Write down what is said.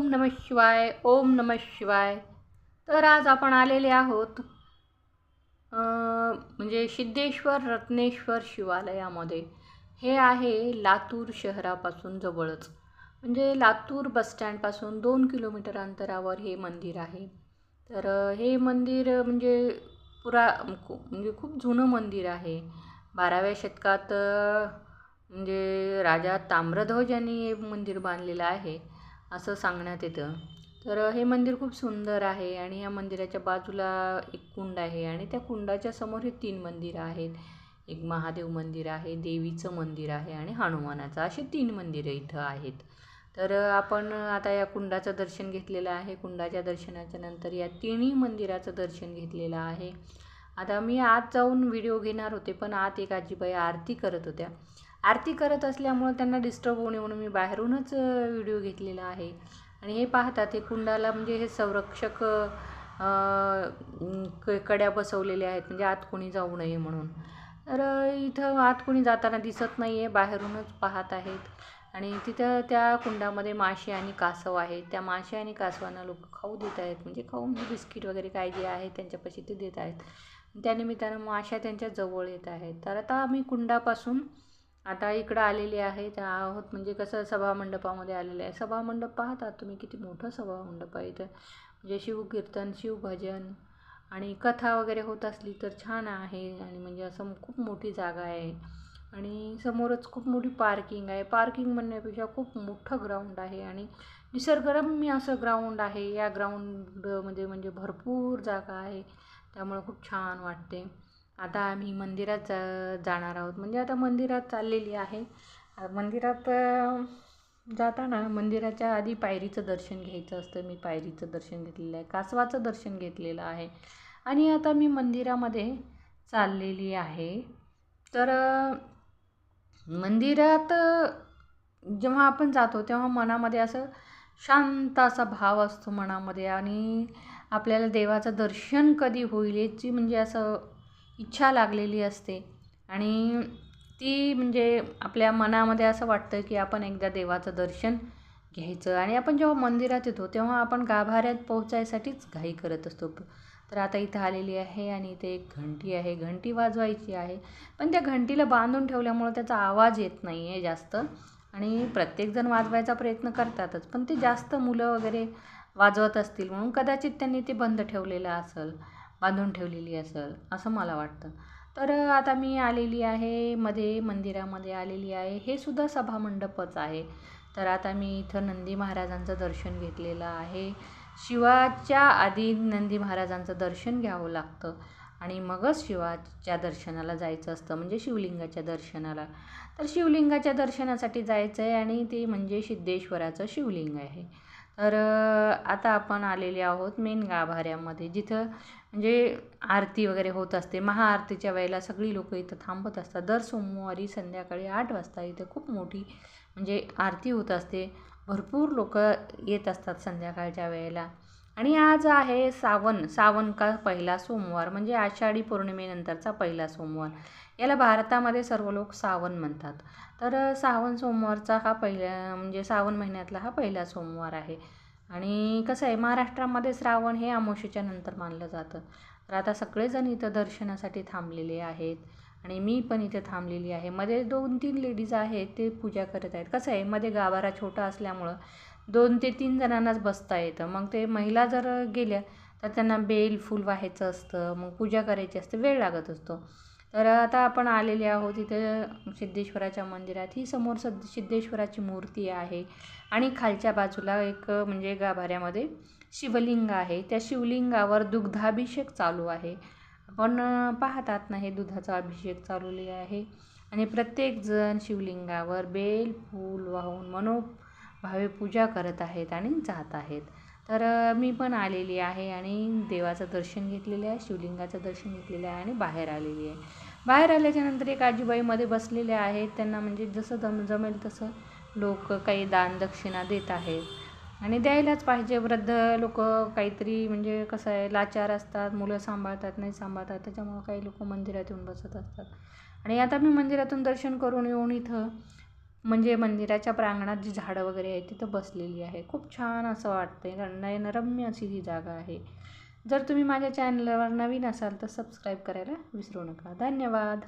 ओम नम शिवाय ओम नम शिवाय. तर आज आपण आलेले आहोत म्हणजे सिद्धेश्वर रत्नेश्वर शिवालयामध्ये. हे आहे लातूर शहरापासून जवळच. म्हणजे लातूर बसस्टँडपासून दोन किलोमीटर अंतरावर हे मंदिर आहे. तर हे मंदिर म्हणजे पुरा म्हणजे खूप जुनं मंदिर आहे. बाराव्या शतकात म्हणजे राजा ताम्रध्वज यांनी हे मंदिर बांधलेलं आहे. असं सांगण्यात येतं. तर हे मंदिर खूप सुंदर आहे आणि या मंदिराच्या बाजूला एक कुंड आहे आणि त्या कुंडाच्या समोर हे तीन मंदिरं आहेत. एक महादेव मंदिर आहे देवीचं मंदिर आहे आणि हनुमानाचं. असे तीन मंदिरं इथं आहेत. तर आपण आता या कुंडाचं दर्शन घेतलेलं आहे. कुंडाच्या दर्शनाच्या नंतर या तिन्ही मंदिराचं दर्शन घेतलेलं आहे. आता मी आत जाऊन व्हिडिओ घेणार होते पण आत एक आजीबाई आरती करत होत्या. आरती करत असल्यामुळं त्यांना डिस्टर्ब होऊ नये म्हणून मी बाहेरूनच व्हिडिओ घेतलेला आहे. आणि हे पाहतात हे कुंडाला म्हणजे हे संरक्षक क कड्या बसवलेल्या आहेत. म्हणजे आत कोणी जाऊ नये म्हणून. तर इथं आत कोणी जाताना दिसत नाही आहे बाहेरूनच पाहत आहेत. आणि तिथं त्या कुंडामध्ये मासे आणि कासव आहेत. त्या मासे आणि कासवांना लोक खाऊ देत आहेत. म्हणजे खाऊ म्हणजे बिस्किट वगैरे काय जे आहे त्यांच्यापाशी ते देत आहेत. त्यानिमित्तानं माश्या त्यांच्या जवळ येत आहेत. तर आता आम्ही कुंडापासून आता इकडं आलेली आहे त्या आहोत म्हणजे कसं सभामंडपामध्ये आलेले आहे. सभामंडप पाहतात तुम्ही किती मोठं सभामंडप आहे इथं. म्हणजे शिवकीर्तन शिवभजन आणि कथा वगैरे होत असली तर छान आहे आणि म्हणजे असं खूप मोठी जागा आहे. आणि समोरच खूप मोठी पार्किंग आहे. पार्किंग म्हणण्यापेक्षा खूप मोठं ग्राउंड आहे आणि निसर्गरम्य असं ग्राउंड आहे. या ग्राउंडमध्ये म्हणजे भरपूर जागा आहे. त्यामुळं खूप छान वाटते. आता आम्ही मंदिरात जा जाणार आहोत. म्हणजे आता मंदिरात चाललेली आहे. मंदिरात जाताना मंदिराच्या आधी पायरीचं दर्शन घ्यायचं असतं. मी पायरीचं दर्शन घेतलेलं आहे. कासवाचं दर्शन घेतलेलं आहे. आणि आता मी मंदिरामध्ये चाललेली आहे. तर मंदिरात जेव्हा आपण जातो तेव्हा मनामध्ये असं शांत असा भाव असतो मनामध्ये. आणि आपल्याला देवाचं दर्शन कधी होईल याची म्हणजे असं इच्छा लागलेली असते. आणि ती म्हणजे आपल्या मनामध्ये असं वाटतं की आपण एकदा देवाचं दर्शन घ्यायचं आणि आपण जेव्हा मंदिरात येतो तेव्हा आपण गाभाऱ्यात पोहोचायसाठीच घाई करत असतो. तर आता इथं आलेली आहे आणि इथे एक घंटी आहे. घंटी वाजवायची आहे. पण त्या घंटीला बांधून ठेवल्यामुळं त्याचा आवाज येत नाही आहे जास्त. आणि प्रत्येकजण वाजवायचा प्रयत्न करतातच पण ते जास्त मुलं वगैरे वाजवत असतील म्हणून कदाचित त्यांनी ते बंद ठेवलेलं असेल. बांधून ठेवलेली असेल असं मला वाटतं. तर आता मी आलेली आहे मध्ये मंदिरामध्ये आलेली आहे. हे सुद्धा सभामंडपच आहे. तर आता मी इथं नंदी महाराजांचं दर्शन घेतलेलं आहे. शिवाच्या आधी नंदी महाराजांचं दर्शन घ्यावं लागतं. आणि मगच शिवाच्या दर्शनाला जायचं असतं म्हणजे शिवलिंगाच्या दर्शनाला. तर शिवलिंगाच्या दर्शनासाठी जायचं आहे आणि ते म्हणजे सिद्धेश्वराचं शिवलिंग आहे. तर आता आपण आलेले आहोत मेन गाभाऱ्यामध्ये जिथं म्हणजे आरती वगैरे होत असते. महाआरतीच्या वेळेला सगळी लोकं इथं थांबत असतात. दर सोमवारी संध्याकाळी आठ वाजता इथं खूप मोठी म्हणजे आरती होत असते. भरपूर लोक येत असतात संध्याकाळच्या वेळेला. आणि आज आहे सावन सावन का पहिला सोमवार म्हणजे आषाढी पौर्णिमेनंतरचा पहिला सोमवार. याला भारतामध्ये सर्व लोक सावन म्हणतात. तर सावन सोमवारचा हा पहिला म्हणजे सावन महिन्यातला हा पहिला सोमवार आहे. आणि कसं आहे महाराष्ट्रामध्ये श्रावण हे आमोशीच्या नंतर मानलं जातं. तर आता सगळेजण इथं दर्शनासाठी थांबलेले आहेत. आणि मी पण इथे थांबलेली आहे. मध्ये दोन तीन लेडीज आहेत ते पूजा करत आहेत. कसं आहे मध्ये गाभारा छोटा असल्यामुळं दोन ते तीन जणांनाच बसता येतं. मग ते महिला जर गेल्या तर त्यांना बेल फूल व्हायचं असतं मग पूजा करायची असते वेळ लागत असतो. तर आता आपण आलेले आहोत इथं सिद्धेश्वराच्या मंदिरात. ही समोर सद सिद्धेश्वराची मूर्ती आहे आणि खालच्या बाजूला एक म्हणजे गाभाऱ्यामध्ये शिवलिंग आहे. त्या शिवलिंगावर दुग्धाभिषेक चालू आहे. आपण पाहतात ना हे दुधाचा अभिषेक चालवले आहे. आणि प्रत्येकजण शिवलिंगावर बेल फूल वाहून भावे पूजा करत आहेत आणि जात आहेत. तर मी पण आलेली आहे आणि देवाचं दर्शन घेतलेलं आहे शिवलिंगाचं दर्शन घेतलेलं आहे आणि बाहेर आलेली आहे. बाहेर आल्याच्यानंतर एक आजीबाईमध्ये बसलेले आहेत. त्यांना म्हणजे जसं जम जमेल तसं लोक काही दान दक्षिणा देत आहेत. आणि द्यायलाच पाहिजे. वृद्ध लोक काहीतरी म्हणजे कसं आहे लाचार असतात मुलं सांभाळतात नाही सांभाळतात त्याच्यामुळं काही लोक मंदिरात येऊन बसत असतात. आणि आता मी मंदिरातून दर्शन करून येऊन इथं म्हणजे मंदिराच्या प्रांगणात जी झाडं वगैरे आहेत तिथं बसलेली आहे. खूप छान असं वाटतं आहे नयनरम्य अशी ती जागा आहे. जर तुम्ही माझ्या चॅनलवर नवीन असाल तर सबस्क्राईब करायला विसरू नका. धन्यवाद.